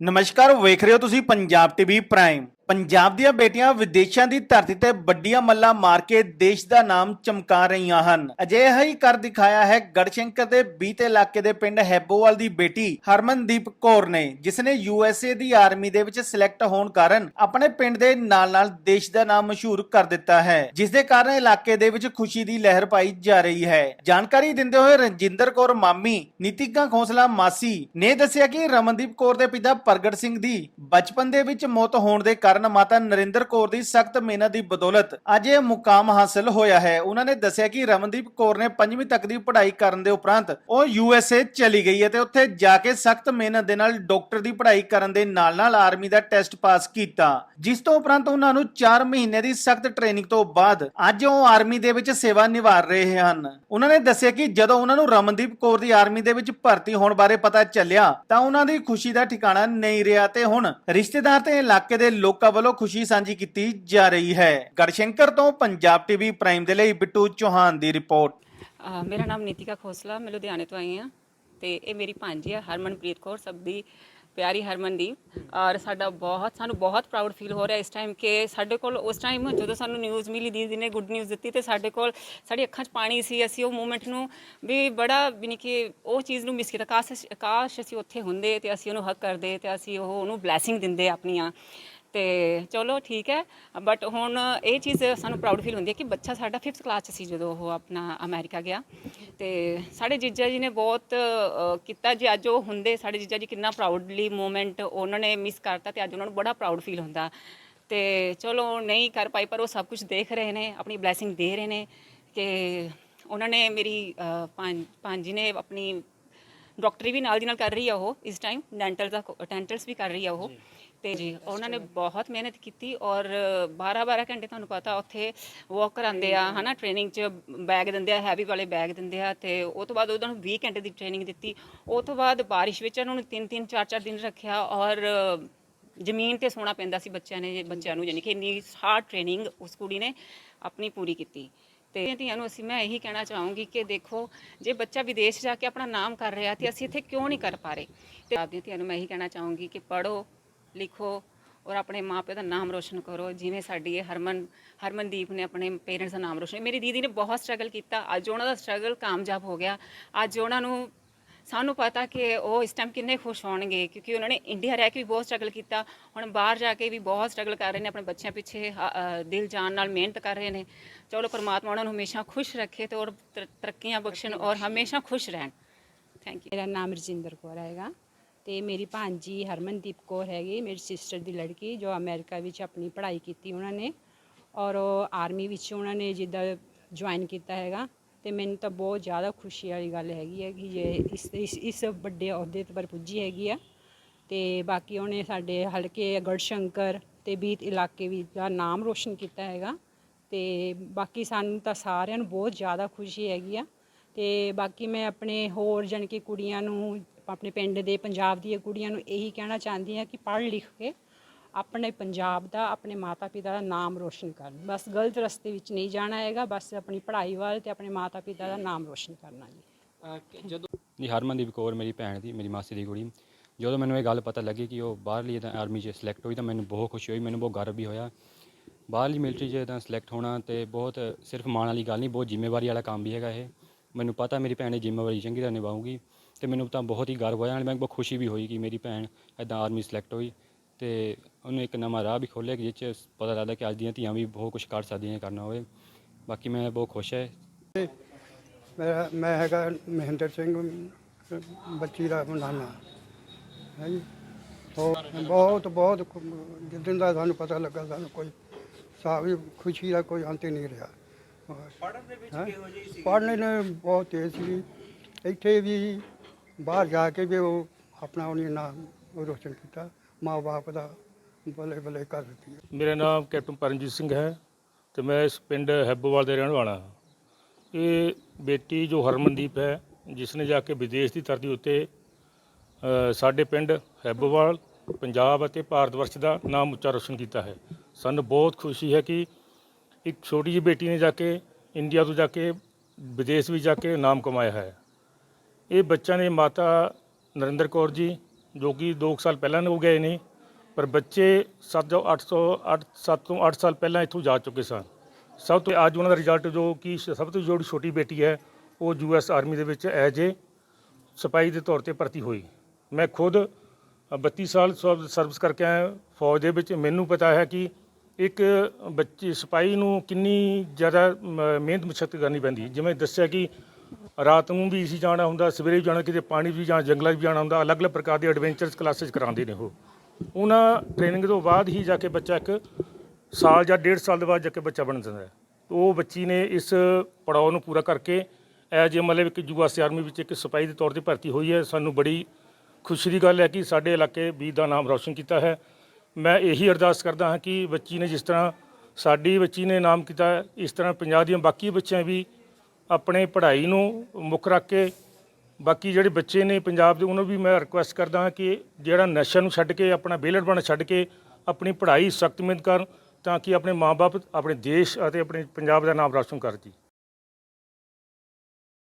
ਨਮਸਕਾਰ ਵੇਖ ਰਹੇ ਹੋ ਤੁਸੀਂ ਪੰਜਾਬ ਟੀਵੀ ਪ੍ਰਾਈਮ ਪੰਜਾਬ ਦੀਆਂ ਬੇਟੀਆਂ ਵਿਦੇਸ਼ਾਂ ਦੀ ਧਰਤੀ ਤੇ ਵੱਡੀਆਂ ਮੱਲਾਂ ਮਾਰ ਕੇ ਦੇਸ਼ ਦਾ ਨਾਮ ਚਮਕਾ ਰਹੀਆਂ ਹਨ। ਅਜਿਹਾ ਹੀ ਕਰ ਦਿਖਾਇਆ ਹੈ ਗੜਸ਼ੰਕਰ ਦੇ ਬੀਤੇ ਇਲਾਕੇ ਦੇ ਪਿੰਡ ਹੈਬੋਵਾਲ ਦੀ ਬੇਟੀ ਹਰਮਨਦੀਪ ਕੌਰ ਨੇ ਜਿਸ ਨੇ ਯੂਐਸਏ ਦੀ ਆਰਮੀ ਦੇ ਵਿੱਚ ਸਿਲੈਕਟ ਹੋਣ ਕਾਰਨ ਆਪਣੇ ਪਿੰਡ ਦੇ ਨਾਲ-ਨਾਲ ਦੇਸ਼ ਦਾ ਨਾਮ ਮਸ਼ਹੂਰ ਕਰ ਦਿੱਤਾ ਹੈ ਜਿਸ ਦੇ ਕਾਰਨ ਇਲਾਕੇ ਦੇ ਵਿੱਚ ਖੁਸ਼ੀ ਦੀ ਲਹਿਰ ਪਾਈ ਜਾ ਰਹੀ ਹੈ। ਜਾਣਕਾਰੀ ਦਿੰਦੇ ਹੋਏ ਰਣਜਿੰਦਰ ਕੌਰ ਮਾਮੀ, ਨੀਤਿਕਾ ਖੋਸਲਾ ਮਾਸੀ ਨੇ ਦੱਸਿਆ ਕਿ ਰਮਨਦੀਪ ਕੌਰ ਦੇ ਪਿਤਾ ਪ੍ਰਗਟ ਸਿੰਘ ਦੀ ਬਚਪਨ ਦੇ ਵਿੱਚ ਮੌਤ ਹੋਣ ਦੇ ਕਾਰਨ ਮਾਤਾ ਨਰਿੰਦਰ ਕੌਰ ਦੀ ਸਖਤ ਮਿਹਨਤ ਦੀ ਬਦੌਲਤ ਅੱਜ ਇਹ ਮੁਕਾਮ ਹਾਸਲ ਹੋਇਆ ਹੈ। ਉਹਨਾਂ ਨੇ ਦੱਸਿਆ ਕਿ ਰਮਨਦੀਪ ਕੌਰ ਨੇ ਪੰਜਵੀਂ ਤੱਕ ਦੀ ਪੜ੍ਹਾਈ ਕਰਨ ਦੇ ਉਪਰੰਤ ਉਹ ਯੂਐਸਏ ਚਲੀ ਗਈ ਹੈ ਤੇ ਉੱਥੇ ਜਾ ਕੇ ਸਖਤ ਮਿਹਨਤ ਦੇ ਨਾਲ ਡਾਕਟਰ ਦੀ ਪੜ੍ਹਾਈ ਕਰਨ ਦੇ ਨਾਲ-ਨਾਲ ਆਰਮੀ ਦਾ ਟੈਸਟ ਪਾਸ ਕੀਤਾ। ਜਿਸ ਤੋਂ ਉਪਰੰਤ ਉਹਨਾਂ ਨੂੰ 4 ਮਹੀਨੇ ਦੀ ਸਖਤ ਟ੍ਰੇਨਿੰਗ ਤੋਂ ਬਾਅਦ ਅੱਜ ਉਹ ਆਰਮੀ ਦੇ ਵਿੱਚ ਸੇਵਾ ਨਿਭਾ ਰਹੇ ਹਨ। ਉਹਨਾਂ ਨੇ ਦੱਸਿਆ ਕਿ ਜਦੋਂ ਉਹਨਾਂ ਨੂੰ ਰਮਨਦੀਪ ਕੌਰ ਦੀ ਆਰਮੀ ਦੇ ਵਿੱਚ ਭਰਤੀ ਹੋਣ ਬਾਰੇ ਪਤਾ ਚੱਲਿਆ ਤਾਂ ਉਹਨਾਂ ਦੀ ਖੁਸ਼ੀ ਦਾ ਠਿਕਾਣਾ ਨਹੀਂ ਰਿਹਾ ਤੇ ਹੁਣ ਰਿਸ਼ਤੇਦਾਰ ਤੇ ਇਲਾਕੇ ਦੇ ਲੋਕਾਂ ਵੱਲੋਂ ਖੁਸ਼ੀ ਸਾਂਝੀ ਕੀਤੀ ਜਾ ਰਹੀ ਹੈ। ਗੜਸ਼ੰਕਰ ਤੋਂ ਪੰਜਾਬ ਟੀਵੀ ਪ੍ਰਾਈਮ ਦੇ ਲਈ ਬਿੱਟੂ ਚੌਹਾਨ ਦੀ ਰਿਪੋਰਟ। ਅਹ ਮੇਰਾ ਨਾਮ ਨੀਤਿਕਾ ਖੋਸਲਾ, ਮੈਂ ਲੁਧਿਆਣੇ ਤੋਂ ਆਈ ਹਾਂ ਤੇ ਇਹ ਮੇਰੀ ਭਾਂਜੀ ਹੈ ਹਰਮਨਪ੍ਰੀਤ ਕੌਰ, ਸਭ ਦੀ ਪਿਆਰੀ ਹਰਮਨਦੀਪ ਔਰ ਸਾਡਾ ਬਹੁਤ, ਸਾਨੂੰ ਬਹੁਤ ਪ੍ਰਾਊਡ ਫੀਲ ਹੋ ਰਿਹਾ ਇਸ ਟਾਈਮ ਕਿ ਸਾਡੇ ਕੋਲ ਉਸ ਟਾਈਮ ਜਦੋਂ ਸਾਨੂੰ ਨਿਊਜ਼ ਮਿਲੀ, ਦੀਦੀ ਨੇ ਗੁੱਡ ਨਿਊਜ਼ ਦਿੱਤੀ ਤੇ ਸਾਡੇ ਕੋਲ ਸਾਡੀ ਅੱਖਾਂ 'ਚ ਪਾਣੀ ਸੀ। ਅਸੀਂ ਉਹ ਮੂਮੈਂਟ ਨੂੰ ਵੀ ਬੜਾ ਵੀ ਨਹੀਂ ਕਿ ਉਹ ਚੀਜ਼ ਨੂੰ ਮਿਸ ਕੀਤਾ। ਕਾਸ਼ ਕਾਸ਼ ਅਸੀਂ ਉੱਥੇ ਹੁੰਦੇ ਤੇ ਅਸੀਂ ਉਹਨੂੰ ਹੱਕ ਕਰਦੇ ਤੇ ਅਸੀਂ ਉਹ, ਉਹਨੂੰ ਬਲੇਸਿੰਗ ਦਿੰਦੇ ਆਪਣੀਆਂ। ਤੇ ਚਲੋ ਠੀਕ ਹੈ ਬਟ ਹੁਣ ਇਹ ਚੀਜ਼ ਸਾਨੂੰ ਪ੍ਰਾਊਡ ਫੀਲ ਹੁੰਦੀ ਹੈ ਕਿ ਬੱਚਾ ਸਾਡਾ 5th ਕਲਾਸ 'ਚ ਸੀ ਜਦੋਂ ਉਹ ਆਪਣਾ ਅਮਰੀਕਾ ਗਿਆ। ਤੇ ਸਾਡੇ ਜੀਜਾ ਜੀ ਨੇ ਬਹੁਤ ਅ, ਕੀਤਾ ਜੇ ਅੱਜ ਉਹ ਹੁੰਦੇ ਸਾਡੇ ਜੀਜਾ ਜੀ ਕਿੰਨਾ ਪ੍ਰਾਊਡਲੀ ਮੂਮੈਂਟ ਉਹਨਾਂ ਨੇ ਮਿਸ ਕਰਤਾ ਤੇ ਅੱਜ ਉਹਨਾਂ ਨੂੰ ਬੜਾ ਪ੍ਰਾਊਡ ਫੀਲ ਹੁੰਦਾ। ਤੇ ਚਲੋ ਨਹੀਂ ਕਰ ਪਾਈ ਪਰ ਉਹ ਸਭ ਕੁਝ ਦੇਖ ਰਹੇ ਨੇ ਆਪਣੀ ਬਲੇਸਿੰਗ ਦੇ ਰਹੇ ਨੇ ਕਿ ਉਹਨਾਂ ਨੇ ਮੇਰੀ ਅ, ਭਾਂ- ਜੀ ਨੇ ਆਪਣੀ ਡਾਕਟਰੀ ਵੀ ਨਾਲ ਦੀ ਨਾਲ ਕਰ ਰਹੀ ਆ ਉਹ ਇਸ ਟਾਈਮ ਡੈਂਟਲ ਦਾ ਡੈਂਟਲਸ ਵੀ ਕਰ ਰਹੀ ਆ ਉਹ। ਤੇ ਜੀ ਉਹਨਾਂ ਨੇ ਬਹੁਤ ਮਿਹਨਤ ਕੀਤੀ ਔਰ 12 12 ਘੰਟੇ ਤੁਹਾਨੂੰ ਪਤਾ ਉੱਥੇ ਵਾਕ ਕਰਾਉਂਦੇ ਆ ਹਨਾ ਟ੍ਰੇਨਿੰਗ 'ਚ ਬੈਗ ਦਿੰਦੇ ਆ ਹੈਵੀ ਵਾਲੇ ਬੈਗ ਦਿੰਦੇ ਆ ਤੇ ਉਹ ਤੋਂ ਬਾਅਦ ਉਹਨਾਂ ਨੂੰ 20 ਘੰਟੇ ਦੀ ਟ੍ਰੇਨਿੰਗ ਦਿੱਤੀ। ਉਹ ਤੋਂ ਬਾਅਦ ਬਾਰਿਸ਼ ਵਿੱਚ ਉਹਨਾਂ ਨੂੰ 3 3 4 4 ਦਿਨ ਰੱਖਿਆ ਔਰ ਜ਼ਮੀਨ ਤੇ ਸੋਣਾ ਪੈਂਦਾ ਸੀ ਬੱਚਿਆਂ ਨੇ ਬੱਚਿਆਂ ਨੂੰ ਯਾਨੀ ਕਿ ਇੰਨੀ ਹਾਰਡ ਟ੍ਰੇਨਿੰਗ ਉਸ ਕੁੜੀ ਨੇ ਆਪਣੀ ਪੂਰੀ ਕੀਤੀ। ਤੇ ਧੀਆਂ ਨੂੰ ਅਸੀਂ, ਮੈਂ ਇਹੀ ਕਹਿਣਾ ਚਾਹੂੰਗੀ ਕਿ ਦੇਖੋ, ਜੇ ਬੱਚਾ ਵਿਦੇਸ਼ ਜਾ ਕੇ ਆਪਣਾ ਨਾਮ ਕਰ ਰਿਹਾ ਤੇ ਅਸੀਂ ਇੱਥੇ ਕਿਉਂ ਨਹੀਂ ਕਰ ਪਾ ਰਹੇ? ਤੇ ਆਪਦੀਆਂ ਧੀਆਂ ਨੂੰ ਮੈਂ ਇਹੀ ਕਹਿਣਾ ਚਾਹੂੰਗੀ ਕਿ ਪੜੋ ਲਿਖੋ ਔਰ ਆਪਣੇ ਮਾਪੇ ਦਾ ਨਾਮ ਰੋਸ਼ਨ ਕਰੋ, ਜਿਵੇਂ ਸਾਡੀ ਇਹ ਹਰਮਨ, ਹਰਮਨਦੀਪ ਨੇ ਆਪਣੇ ਪੇਰੈਂਟਸ ਦਾ ਨਾਮ ਰੋਸ਼ਨ, ਮੇਰੀ ਦੀਦੀ ਨੇ ਬਹੁਤ ਸਟਰਗਲ ਕੀਤਾ, ਅੱਜ ਉਹਨਾਂ ਦਾ ਸਟਰਗਲ ਕਾਮਯਾਬ ਹੋ ਗਿਆ, ਅੱਜ ਉਹਨਾਂ ਨੂੰ ਸਾਨੂੰ ਪਤਾ ਕਿ ਉਹ ਇਸ ਟਾਈਮ ਕਿੰਨੇ ਖੁਸ਼ ਹੋਣਗੇ ਕਿਉਂਕਿ ਉਹਨਾਂ ਨੇ ਇੰਡੀਆ ਰਹਿ ਕੇ ਵੀ ਬਹੁਤ ਸਟਰਗਲ ਕੀਤਾ ਹੁਣ ਬਾਹਰ ਜਾ ਕੇ ਵੀ ਬਹੁਤ ਸਟਰਗਲ ਕਰ ਰਹੇ ਨੇ ਆਪਣੇ ਬੱਚਿਆਂ ਪਿੱਛੇ ਦਿਲ ਜਾਨ ਨਾਲ ਮਿਹਨਤ ਕਰ ਰਹੇ ਨੇ। ਚਲੋ ਪਰਮਾਤਮਾ ਉਹਨਾਂ ਨੂੰ ਹਮੇਸ਼ਾ ਖੁਸ਼ ਰੱਖੇ ਤੇ ਔਰ ਤਰ- ਤਰੱਕੀਆਂ ਬਖਸ਼ਣ ਔਰ ਹਮੇਸ਼ਾ ਖੁਸ਼ ਰਹਿਣ। ਥੈਂਕ ਯੂ ਮੇਰਾ ਨਾਮ ਰਜਿੰਦਰ ਕੌਰ ਹੈਗਾ ਤੇ ਮੇਰੀ ਭਾਂਜੀ ਹਰਮਨਦੀਪ ਕੌਰ ਹੈਗੀ ਮੇਰੀ ਸਿਸਟਰ ਦੀ ਲੜਕੀ ਜੋ ਅਮਰੀਕਾ ਵਿੱਚ ਆਪਣੀ ਪੜ੍ਹਾਈ ਕੀਤੀ ਉਹਨਾਂ ਨੇ ਔਰ ਉਹ ਆਰਮੀ ਵਿੱਚ ਉਹਨਾਂ ਨੇ ਜਿੱਦਾਂ ਜੁਆਇਨ ਕੀਤਾ ਹੈਗਾ। ਤੇ ਮੈਨੂੰ ਤਾਂ ਬਹੁਤ ਜ਼ਿਆਦਾ ਖੁਸ਼ੀ ਵਾਲੀ ਗੱਲ ਹੈਗੀ ਹੈ ਕਿ ਜੇ ਇਸ ਇਸ ਇਸ ਵੱਡੇ ਅਹੁਦੇ ਤੇ ਪਰ ਪੁੱਜੀ ਹੈਗੀ ਆ। ਤੇ ਬਾਕੀ ਉਹਨੇ ਸਾਡੇ ਹਲਕੇ ਗੜਸ਼ੰਕਰ ਤੇ ਬੀਤ ਇਲਾਕੇ ਵੀ ਦਾ ਨਾਮ ਰੋਸ਼ਨ ਕੀਤਾ ਹੈਗਾ। ਤੇ ਬਾਕੀ ਸਾਨੂੰ ਤਾਂ ਸਾਰਿਆਂ ਨੂੰ ਬਹੁਤ ਜ਼ਿਆਦਾ ਖੁਸ਼ੀ ਹੈਗੀ ਆ। ਤੇ ਬਾਕੀ ਮੈਂ ਆਪਣੇ ਹੋਰ ਜਾਣੀ ਕਿ ਕੁੜੀਆਂ ਨੂੰ, ਆਪਣੇ ਪਿੰਡ ਦੇ ਪੰਜਾਬ ਦੀਆਂ ਕੁੜੀਆਂ ਨੂੰ ਇਹੀ ਕਹਿਣਾ ਚਾਹੁੰਦੀ ਹਾਂ ਕਿ ਪੜ੍ਹ ਲਿਖ ਕੇ ਆਪਣੇ ਪੰਜਾਬ ਦਾ ਆਪਣੇ ਮਾਤਾ ਪਿਤਾ ਦਾ ਨਾਮ ਰੋਸ਼ਨ ਕਰਨ। ਬਸ ਗਲਤ ਰਸਤੇ ਵਿੱਚ ਨਹੀਂ ਜਾਣਾ ਹੈਗਾ ਬਸ ਆਪਣੀ ਪੜ੍ਹਾਈ ਵੱਲ ਤੇ ਆਪਣੇ ਮਾਤਾ ਪਿਤਾ ਦਾ ਨਾਮ ਰੋਸ਼ਨ ਕਰਨਾ ਜੀ। ਜੀ ਹਰਮਨਦੀਪ ਕੌਰ ਮੇਰੀ ਭੈਣ ਦੀ ਮੇਰੀ ਮਾਸੀ ਦੀ ਕੁੜੀ। ਜਦੋਂ ਮੈਨੂੰ ਇਹ ਗੱਲ ਪਤਾ ਲੱਗੀ ਕਿ ਉਹ ਬਾਹਰਲੀ ਤਾਂ ਆਰਮੀ 'ਚ ਸਿਲੈਕਟ ਹੋਈ ਤਾਂ ਮੈਨੂੰ ਬਹੁਤ ਖੁਸ਼ੀ ਹੋਈ ਮੈਨੂੰ ਬਹੁਤ ਗਰਵ ਵੀ ਹੋਇਆ। ਬਾਹਰਲੀ ਮਿਲਟਰੀ 'ਚ ਤਾਂ ਸਿਲੈਕਟ ਹੋਣਾ ਤੇ ਬਹੁਤ ਸਿਰਫ ਮਾਣ ਵਾਲੀ ਗੱਲ ਨਹੀਂ ਬਹੁਤ ਜ਼ਿੰਮੇਵਾਰੀ ਵਾਲਾ ਕੰਮ ਵੀ ਹੈਗਾ ਇਹ। ਮੈਨੂੰ ਪਤਾ ਮੇਰੀ ਭੈਣ ਇਹ ਜ਼ਿੰਮੇਵਾਰੀ ਚੰਗੀ ਤਰ੍ਹਾਂ ਨਿਭਾਊਗੀ ਤੇ ਮੈਨੂੰ ਤਾਂ ਬਹੁਤ ਹੀ ਗਰਵ ਹੋਇਆ ਨਾਲ ਮੈਨੂੰ ਬਹੁਤ ਖੁਸ਼ੀ ਵੀ ਹੋਈ ਕਿ ਮੇਰੀ ਭੈਣ ਇਦਾਂ ਆਰਮੀ ਸਿਲੈਕਟ ਹੋਈ। ਤੇ ਉਹਨੇ ਇੱਕ ਨਵਾਂ ਰਾਹ ਵੀ ਖੋਲ੍ਹਿਆ ਕਿ ਜਿਸ 'ਚ ਪਤਾ ਲੱਗਦਾ ਕਿ ਅੱਜ ਦੀਆਂ ਧੀਆਂ ਵੀ ਬਹੁਤ ਕੁਝ ਕਰ ਸਕਦੀਆਂ ਕਰਨਾ ਹੋਵੇ। ਬਾਕੀ ਮੈਂ ਬਹੁਤ ਖੁਸ਼ ਹੈ। ਮੇਰਾ ਮੈਂ ਹੈਗਾ ਮਹਿੰਦਰ ਸਿੰਘ ਬੱਚੀ ਦਾ ਨਾਨਾ। ਹੈ ਜੀ? ਬਹੁਤ ਬਹੁਤ ਜਿੱਦਣ ਦਾ ਸਾਨੂੰ ਪਤਾ ਲੱਗਾ ਸਾਨੂੰ ਕੋਈ ਸਾਵੀ ਖੁਸ਼ੀ ਦਾ ਕੋਈ ਅੰਤ ਹੀ ਨਹੀਂ ਰਿਹਾ। ਪੜ੍ਹਨ ਦੇ ਵਿੱਚ ਕਿਹੋ ਜਿਹੀ ਸੀ? ਪੜ੍ਹਨੇ ਨੇ ਬਹੁਤ ਤੇਜ਼ ਸੀ। ਇੱਥੇ ਵੀ ਬਾਹਰ ਜਾ ਕੇ ਵੀ ਉਹ ਆਪਣਾ ਉਹਨੇ ਨਾਮ ਰੋਸ਼ਨ ਕੀਤਾ। ਮਾਂ-ਬਾਪ ਦਾ ਬੱਲੇ ਬੱਲੇ ਕਰ ਦਿੱਤੀ। ਮੇਰਾ ਨਾਮ ਕੈਪਟਨ ਪਰਮਜੀਤ ਸਿੰਘ ਹੈ ਤੇ ਮੈਂ ਇਸ ਪਿੰਡ ਹੈਬੋਵਾਲ ਦੇ ਰਹਿਣ ਵਾਲਾ ਹਾਂ। ਇਹ ਬੇਟੀ ਜੋ ਹਰਮਨਦੀਪ ਹੈ ਜਿਸ ਨੇ ਜਾ ਕੇ ਵਿਦੇਸ਼ ਦੀ ਧਰਤੀ ਉੱਤੇ ਅ, ਸਾਡੇ ਪਿੰਡ ਹੈਬੋਵਾਲ ਪੰਜਾਬ ਅਤੇ ਭਾਰਤ ਵਰਸ਼ ਦਾ ਨਾਮ ਉੱਚਾ ਰੋਸ਼ਨ ਕੀਤਾ ਹੈ। ਸਾਨੂੰ ਬਹੁਤ ਖੁਸ਼ੀ ਹੈ ਕਿ ਇੱਕ ਛੋਟੀ ਜਿਹੀ ਬੇਟੀ ਨੇ ਜਾ ਕੇ ਇੰਡੀਆ ਤੋਂ ਜਾ ਕੇ ਵਿਦੇਸ਼ ਵੀ ਜਾ ਕੇ ਨਾਮ ਕਮਾਇਆ ਹੈ। ਇਹ ਬੱਚਿਆਂ ਨੇ ਮਾਤਾ ਨਰਿੰਦਰ ਕੌਰ ਜੀ ਜੋ ਕਿ 2 ਸਾਲ ਪਹਿਲਾਂ ਹੋ ਗਏ ਨੇ ਪਰ ਬੱਚੇ 7 ਜੋ 800 8 7 ਤੋਂ 8 ਸਾਲ ਪਹਿਲਾਂ ਇੱਥੋਂ ਜਾ ਚੁੱਕੇ ਸਨ। ਸਭ ਤੋਂ ਅੱਜ ਉਹਨਾਂ ਦਾ ਰਿਜ਼ਲਟ ਜੋ ਕਿ ਸਭ ਤੋਂ ਜਿਹੜੀ ਛੋਟੀ ਬੇਟੀ ਹੈ ਉਹ ਯੂਐਸ ਆਰਮੀ ਦੇ ਵਿੱਚ ਐਜ ਏ ਸਿਪਾਹੀ ਦੇ ਤੌਰ ਤੇ ਭਰਤੀ ਹੋਈ। ਮੈਂ ਖੁਦ ਅ, 32 ਸਾਲ ਸਰਵ- ਸਰਵਿਸ ਕਰਕੇ ਆਇਆ ਫੌਜ ਦੇ ਵਿੱਚ। ਮੈਨੂੰ ਪਤਾ ਹੈ ਕਿ ਇੱਕ ਬੱਚੇ ਸਿਪਾਹੀ ਨੂੰ ਕਿੰਨੀ ਜ਼ਿਆਦਾ ਮ- ਮਿਹਨਤ ਮਸ਼ੱਕਤ ਕਰਨੀ ਪੈਂਦੀ। ਜਿਵੇਂ ਦੱਸਿਆ ਕਿ ਰਾਤ ਨੂੰ ਵੀ ਅਸੀਂ ਜਾਣਾ ਹੁੰਦਾ, ਸਵੇਰੇ ਵੀ ਜਾਣਾ, ਕਿਤੇ ਪਾਣੀ ਵੀ ਜਾਂ ਜੰਗਲਾਂ 'ਚ ਵੀ ਜਾਣਾ ਹੁੰਦਾ, ਅਲੱਗ-ਅਲੱਗ ਪ੍ਰਕਾਰ ਦੇ ਐਡਵੈਂਚਰਸ ਕਲਾਸਿਸ ਕਰਾਉਂਦੇ ਨੇ ਉਹ। ਉਹਨਾਂ ਟ੍ਰੇਨਿੰਗ ਤੋਂ ਬਾਅਦ ਹੀ ਜਾ ਕੇ ਬੱਚਾ ਇੱਕ ਸਾਲ ਜਾਂ ਡੇਢ ਸਾਲ ਦੇ ਬਾਅਦ ਜਾ ਕੇ ਬੱਚਾ ਬਣ ਜਾਂਦਾ ਹੈ। ਉਹ ਬੱਚੀ ਨੇ ਇਸ ਪੜਾਅ ਨੂੰ ਪੂਰਾ ਕਰਕੇ ਐਜ ਏ ਮਤਲਬ ਇੱਕ ਯੂਐਸ ਆਰਮੀ ਵਿੱਚ ਇੱਕ ਸਿਪਾਹੀ ਦੇ ਤੌਰ ਤੇ ਭਰਤੀ ਹੋਈ ਹੈ, ਸਾਨੂੰ ਬੜੀ ਖੁਸ਼ੀ ਦੀ ਗੱਲ ਹੈ ਕਿ ਸਾਡੇ ਇਲਾਕੇ ਵੀ ਦਾ ਨਾਮ ਰੌਸ਼ਨ ਕੀਤਾ ਹੈ। ਮੈਂ ਇਹੀ ਅਰਦਾਸ ਕਰਦਾ ਹਾਂ ਕਿ ਬੱਚੀ ਨੇ ਜਿਸ ਤਰ੍ਹਾਂ ਸਾਡੀ ਬੱਚੀ ਨੇ ਨਾਮ ਕੀਤਾ, ਇਸ ਤਰ੍ਹਾਂ ਪੰਜਾਬ ਦੀਆਂ ਬਾਕੀ ਬੱਚਿਆਂ ਵੀ ਆਪਣੇ ਪੜ੍ਹਾਈ ਨੂੰ ਮੁੱਖ ਰੱਖ ਕੇ, ਬਾਕੀ ਜਿਹੜੇ ਬੱਚੇ ਨੇ ਪੰਜਾਬ ਦੇ, ਉਹਨਾਂ ਨੂੰ ਵੀ ਮੈਂ ਰਿਕੁਐਸਟ ਕਰਦਾ ਹਾਂ ਕਿ ਜਿਹੜਾ ਨਸ਼ਾ ਨੂੰ ਛੱਡ ਕੇ, ਆਪਣਾ ਵਿਹਲੜ ਬਣ ਛੱਡ ਕੇ ਆਪਣੀ ਪੜ੍ਹਾਈ ਸਖਤ ਮਿਹਨਤ ਕਰਨ, ਤਾਂ ਕਿ ਆਪਣੇ ਮਾਪੇ ਆਪਣੇ ਦੇਸ਼ ਅਤੇ ਆਪਣੇ ਪੰਜਾਬ ਦਾ ਨਾਮ ਰੌਸ਼ਨ ਕਰ ਜੀ।